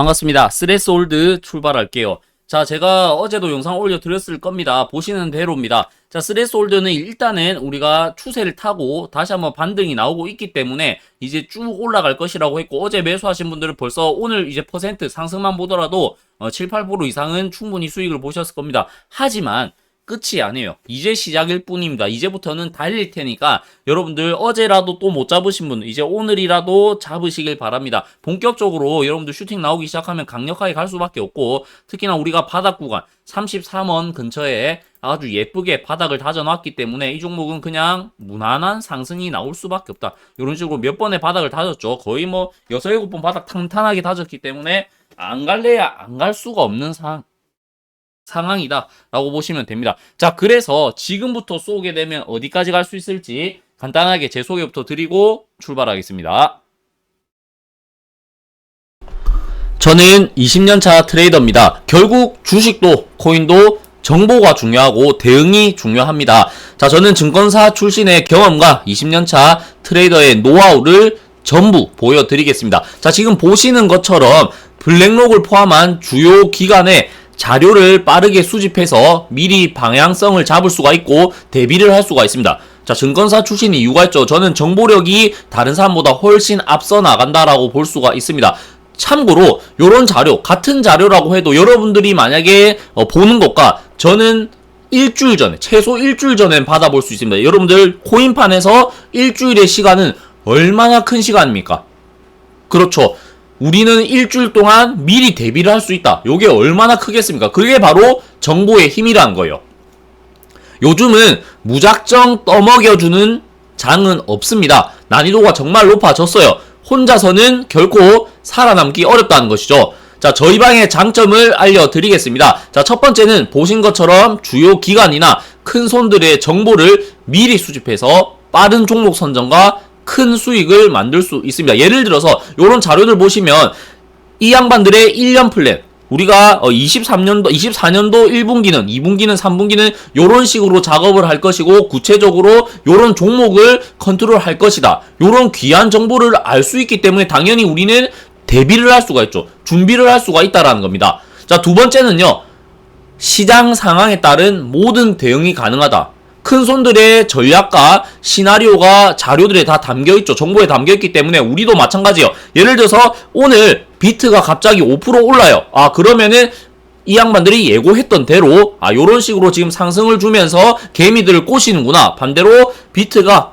반갑습니다. 스레스 올드 출발할게요. 자, 제가 어제도 영상 올려드렸을 겁니다. 보시는 대로입니다. 자, 스레스 올드는 일단은 우리가 추세를 타고 다시 한번 반등이 나오고 있기 때문에 이제 쭉 올라갈 것이라고 했고 어제 매수하신 분들은 벌써 오늘 이제 퍼센트 상승만 보더라도 어, 7, 8% 이상은 충분히 수익을 보셨을 겁니다. 하지만 끝이 아니에요. 이제 시작일 뿐입니다. 이제부터는 달릴 테니까 여러분들 어제라도 또 못 잡으신 분 이제 오늘이라도 잡으시길 바랍니다. 본격적으로 여러분들 슈팅 나오기 시작하면 강력하게 갈 수밖에 없고 특히나 우리가 바닥 구간 33원 근처에 아주 예쁘게 바닥을 다져놨기 때문에 이 종목은 그냥 무난한 상승이 나올 수밖에 없다. 이런 식으로 몇 번의 바닥을 다졌죠. 거의 뭐 6, 7번 바닥 탄탄하게 다졌기 때문에 안 갈래야 안 갈 수가 없는 상황. 상황이다라고 보시면 됩니다. 자, 그래서 지금부터 쏘게 되면 어디까지 갈 수 있을지 간단하게 제 소개부터 드리고 출발하겠습니다. 저는 20년차 트레이더입니다. 결국 주식도 코인도 정보가 중요하고 대응이 중요합니다. 자, 저는 증권사 출신의 경험과 20년차 트레이더의 노하우를 전부 보여드리겠습니다. 자, 지금 보시는 것처럼 블랙록을 포함한 주요 기관의 자료를 빠르게 수집해서 미리 방향성을 잡을 수가 있고 대비를 할 수가 있습니다. 자, 증권사 출신 이유가 있죠. 저는 정보력이 다른 사람보다 훨씬 앞서 나간다라고 볼 수가 있습니다. 참고로 요런 자료 같은 자료라고 해도 여러분들이 만약에 어, 보는 것과 저는 일주일 전에 최소 일주일 전엔 받아볼 수 있습니다. 여러분들 코인판에서 일주일의 시간은 얼마나 큰 시간입니까? 그렇죠. 우리는 일주일 동안 미리 대비를 할 수 있다. 요게 얼마나 크겠습니까? 그게 바로 정보의 힘이라는 거예요. 요즘은 무작정 떠먹여주는 장은 없습니다. 난이도가 정말 높아졌어요. 혼자서는 결코 살아남기 어렵다는 것이죠. 자, 저희 방의 장점을 알려드리겠습니다. 자, 첫 번째는 보신 것처럼 주요 기관이나 큰 손들의 정보를 미리 수집해서 빠른 종목 선정과 큰 수익을 만들 수 있습니다. 예를 들어서 이런 자료들 보시면 이 양반들의 1년 플랜 우리가 23년도, 24년도 1분기는, 2분기는, 3분기는 이런 식으로 작업을 할 것이고 구체적으로 이런 종목을 컨트롤 할 것이다. 이런 귀한 정보를 알 수 있기 때문에 당연히 우리는 대비를 할 수가 있죠. 준비를 할 수가 있다라는 겁니다. 자, 두 번째는요. 시장 상황에 따른 모든 대응이 가능하다. 큰 손들의 전략과 시나리오가 자료들에 다 담겨 있죠. 정보에 담겨 있기 때문에 우리도 마찬가지예요. 예를 들어서 오늘 비트가 갑자기 5% 올라요. 아, 그러면은 이 양반들이 예고했던 대로 아, 요런 식으로 지금 상승을 주면서 개미들을 꼬시는구나. 반대로 비트가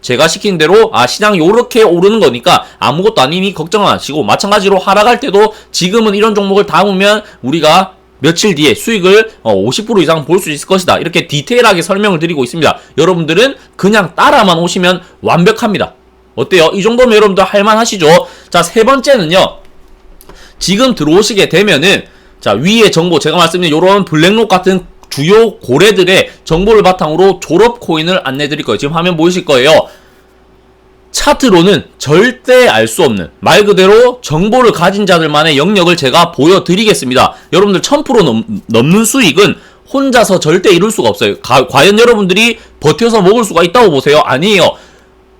제가 시킨 대로 아 시장이 요렇게 오르는 거니까 아무것도 아니니 걱정 안 하시고 마찬가지로 하락할 때도 지금은 이런 종목을 담으면 우리가 며칠 뒤에 수익을 어, 50% 이상 볼 수 있을 것이다. 이렇게 디테일하게 설명을 드리고 있습니다. 여러분들은 그냥 따라만 오시면 완벽합니다. 어때요? 이 정도면 여러분들 할만하시죠? 자, 세 번째는요. 지금 들어오시게 되면은 자, 위에 정보 제가 말씀드린 요런 블랙록 같은 주요 고래들의 정보를 바탕으로 졸업 코인을 안내 드릴 거예요. 지금 화면 보이실 거예요. 차트로는 절대 알 수 없는 말 그대로 정보를 가진 자들만의 영역을 제가 보여드리겠습니다. 여러분들 1000% 넘, 넘는 수익은 혼자서 절대 이룰 수가 없어요. 가, 과연 여러분들이 버텨서 먹을 수가 있다고 보세요? 아니에요.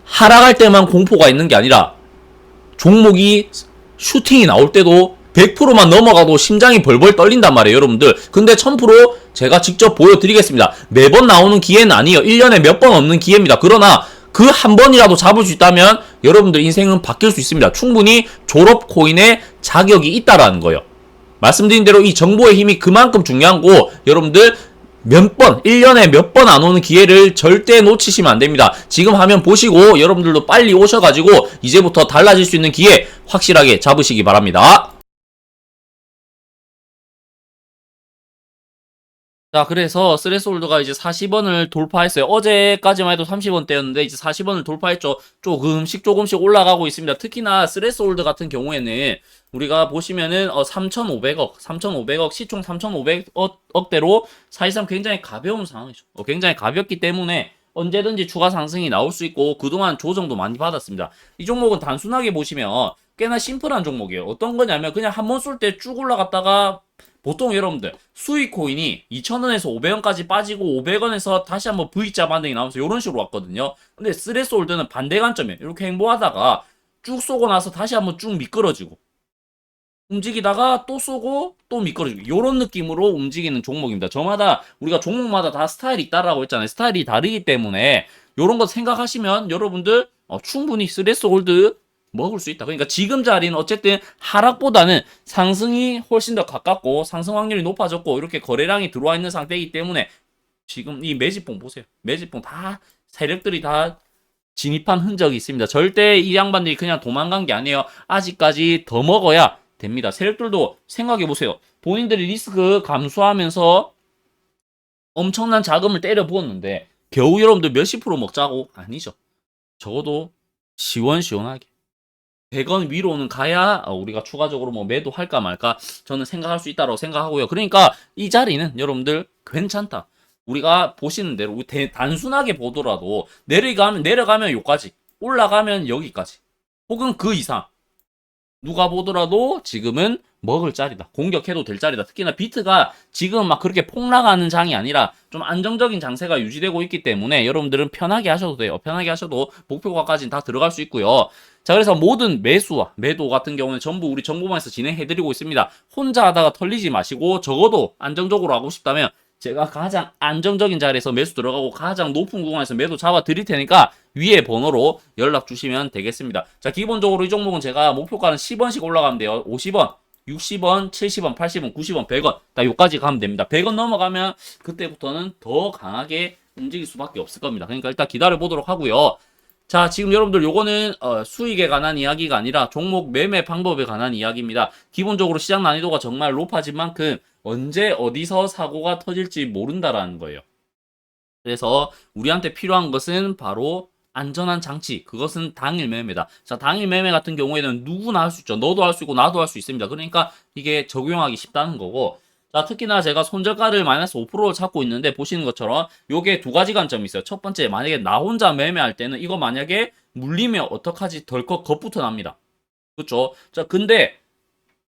하락할 때만 공포가 있는 게 아니라 종목이 슈팅이 나올 때도 100%만 넘어가도 심장이 벌벌 떨린단 말이에요, 여러분들. 근데 1000% 제가 직접 보여드리겠습니다. 매번 나오는 기회는 아니에요. 1년에 몇 번 없는 기회입니다. 그러나 그 한 번이라도 잡을 수 있다면 여러분들 인생은 바뀔 수 있습니다. 충분히 졸업 코인의 자격이 있다라는 거예요. 말씀드린 대로 이 정보의 힘이 그만큼 중요한 거 여러분들 몇 번, 1년에 몇 번 안 오는 기회를 절대 놓치시면 안 됩니다. 지금 화면 보시고 여러분들도 빨리 오셔가지고 이제부터 달라질 수 있는 기회 확실하게 잡으시기 바랍니다. 자, 그래서 스레스홀드가 이제 40원을 돌파했어요. 어제까지만 해도 30원대였는데 이제 40원을 돌파했죠. 조금씩 조금씩 올라가고 있습니다. 특히나 스레스홀드 같은 경우에는 우리가 보시면은 어 3,500억, 3,500억 시총 3,500억대로 사실상 굉장히 가벼운 상황이죠. 어, 굉장히 가볍기 때문에 언제든지 추가 상승이 나올 수 있고 그동안 조정도 많이 받았습니다. 이 종목은 단순하게 보시면 꽤나 심플한 종목이에요. 어떤 거냐면 그냥 한 번 쏠 때 쭉 올라갔다가 보통 여러분들 수익 코인이 2,000원에서 500원까지 빠지고 500원에서 다시 한번 V자 반등이 나오면서 이런 식으로 왔거든요. 근데 스레스 홀드는 반대 관점이에요. 이렇게 행보하다가 쭉 쏘고 나서 다시 한번 쭉 미끄러지고 움직이다가 또 쏘고 또 미끄러지고 이런 느낌으로 움직이는 종목입니다. 저마다 우리가 종목마다 다 스타일이 있다라고 했잖아요. 스타일이 다르기 때문에 이런 거 생각하시면 여러분들 어, 충분히 스레스 홀드 먹을 수 있다. 그러니까 지금 자리는 어쨌든 하락보다는 상승이 훨씬 더 가깝고 상승 확률이 높아졌고 이렇게 거래량이 들어와 있는 상태이기 때문에 지금 이 매집봉 보세요. 매집봉 다 세력들이 다 진입한 흔적이 있습니다. 절대 이 양반들이 그냥 도망간 게 아니에요. 아직까지 더 먹어야 됩니다. 세력들도 생각해 보세요. 본인들이 리스크 감수하면서 엄청난 자금을 때려 부었는데 겨우 여러분들 몇십 프로 먹자고 아니죠. 적어도 시원시원하게 100원 위로는 가야 어, 우리가 추가적으로 뭐 매도할까 말까 저는 생각할 수 있다고 생각하고요. 그러니까 이 자리는 여러분들 괜찮다. 우리가 보시는 대로 대- 단순하게 보더라도 내려가면 내려가면 요까지 올라가면 여기까지 혹은 그 이상 누가 보더라도 지금은 먹을 자리다. 공격해도 될 자리다. 특히나 비트가 지금 막 그렇게 폭락하는 장이 아니라 좀 안정적인 장세가 유지되고 있기 때문에 여러분들은 편하게 하셔도 돼요. 편하게 하셔도 목표가까지는 다 들어갈 수 있고요. 자, 그래서 모든 매수와 매도 같은 경우는 전부 우리 정보방에서 진행해드리고 있습니다. 혼자 하다가 털리지 마시고 적어도 안정적으로 하고 싶다면 제가 가장 안정적인 자리에서 매수 들어가고 가장 높은 구간에서 매도 잡아 드릴 테니까 위에 번호로 연락 주시면 되겠습니다. 자, 기본적으로 이 종목은 제가 목표가는 10원씩 올라가면 돼요. 50원, 60원, 70원, 80원, 90원, 100원. 딱 요까지 가면 됩니다. 100원 넘어가면 그때부터는 더 강하게 움직일 수밖에 없을 겁니다. 그러니까 일단 기다려 보도록 하고요. 자, 지금 여러분들 요거는 어, 수익에 관한 이야기가 아니라 종목 매매 방법에 관한 이야기입니다. 기본적으로 시장 난이도가 정말 높아진 만큼 언제 어디서 사고가 터질지 모른다라는 거예요. 그래서 우리한테 필요한 것은 바로 안전한 장치. 그것은 당일 매매다. 자, 당일 매매 같은 경우에는 누구나 할 수 있죠. 너도 할 수 있고 나도 할 수 있습니다. 그러니까 이게 적용하기 쉽다는 거고. 자, 특히나 제가 손절가를 마이너스 5%를 찾고 있는데 보시는 것처럼 요게 두 가지 관점이 있어요. 첫 번째, 만약에 나 혼자 매매할 때는 이거 만약에 물리면 어떡하지? 덜컥 겁부터 납니다. 그렇죠? 자, 근데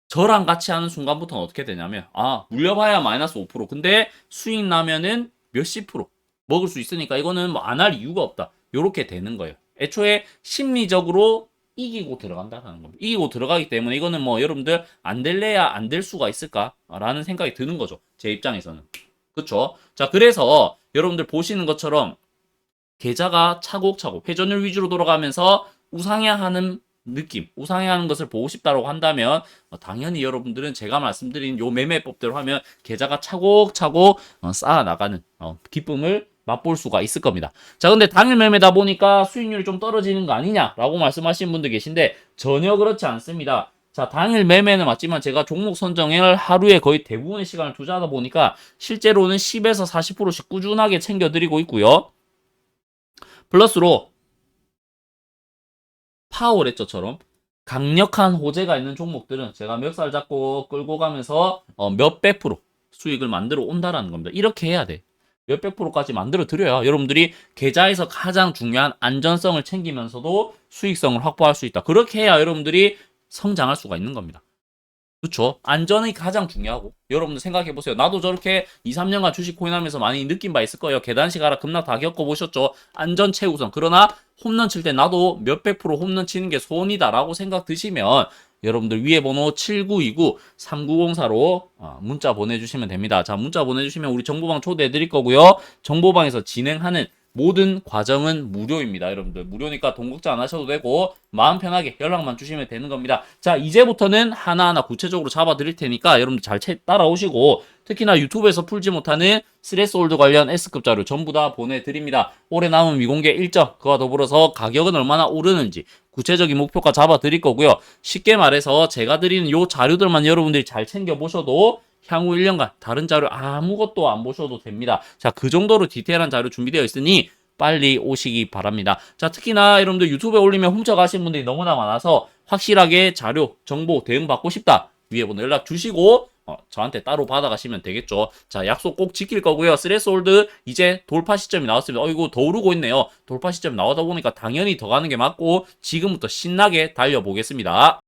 저랑 같이 하는 순간부터는 어떻게 되냐면 아, 물려봐야 마이너스 5%. 근데 수익 나면은 몇십 프로 먹을 수 있으니까 이거는 뭐 안 할 이유가 없다. 요렇게 되는 거예요. 애초에 심리적으로 이기고 들어간다는 겁니다. 이기고 들어가기 때문에 이거는 뭐 여러분들 안 될래야 안 될 수가 있을까라는 생각이 드는 거죠. 제 입장에서는. 그쵸? 자, 그래서 여러분들 보시는 것처럼 계좌가 차곡차곡 회전율 위주로 돌아가면서 우상향하는 느낌, 우상향하는 것을 보고 싶다고 한다면 어, 당연히 여러분들은 제가 말씀드린 요 매매법대로 하면 계좌가 차곡차곡 어, 쌓아 나가는 어, 기쁨을 맛볼 수가 있을 겁니다. 자, 근데 당일 매매다 보니까 수익률이 좀 떨어지는 거 아니냐라고 말씀하시는 분들 계신데 전혀 그렇지 않습니다. 자, 당일 매매는 맞지만 제가 종목 선정을 하루에 거의 대부분의 시간을 투자하다 보니까 실제로는 10에서 40%씩 꾸준하게 챙겨드리고 있고요. 플러스로 파워레저처럼 강력한 호재가 있는 종목들은 제가 멱살 잡고 끌고 가면서 어, 몇백 프로 수익을 만들어 온다라는 겁니다. 이렇게 해야 돼. 몇백 프로까지 만들어 드려야 여러분들이 계좌에서 가장 중요한 안전성을 챙기면서도 수익성을 확보할 수 있다. 그렇게 해야 여러분들이 성장할 수가 있는 겁니다. 그렇죠. 안전이 가장 중요하고 여러분들 생각해 보세요. 나도 저렇게 2, 3년간 주식 코인 하면서 많이 느낀 바 있을 거예요. 계단식 하락 급락 다 겪어 보셨죠. 안전 최우선. 그러나 홈런 칠 때 나도 몇백 프로 홈런 치는 게 소원이다라고 생각 드시면 여러분들 위에 번호 7929-3904로 어, 문자 보내주시면 됩니다. 자, 문자 보내주시면 우리 정보방 초대해 드릴 거고요. 정보방에서 진행하는 모든 과정은 무료입니다. 여러분들 무료니까 돈 걱정 안 하셔도 되고 마음 편하게 연락만 주시면 되는 겁니다. 자 이제부터는 하나하나 구체적으로 잡아 드릴 테니까 여러분들 잘 채- 따라오시고 특히나 유튜브에서 풀지 못하는 스레스홀드 관련 S급 자료 전부 다 보내드립니다. 올해 남은 미공개 일정 그와 더불어서 가격은 얼마나 오르는지 구체적인 목표가 잡아 드릴 거고요. 쉽게 말해서 제가 드리는 요 자료들만 여러분들이 잘 챙겨 보셔도 향후 1년간 다른 자료 아무것도 안 보셔도 됩니다. 자, 그 정도로 디테일한 자료 준비되어 있으니 빨리 오시기 바랍니다. 자, 특히나 여러분들 유튜브에 올리면 훔쳐가신 분들이 너무나 많아서 확실하게 자료, 정보, 대응 받고 싶다. 위에 번호 연락 주시고 어, 저한테 따로 받아가시면 되겠죠. 자, 약속 꼭 지킬 거고요. 스레스홀드 이제 돌파 시점이 나왔습니다. 어, 이거 더 오르고 있네요. 돌파 시점 나오다 보니까 당연히 더 가는 게 맞고 지금부터 신나게 달려보겠습니다.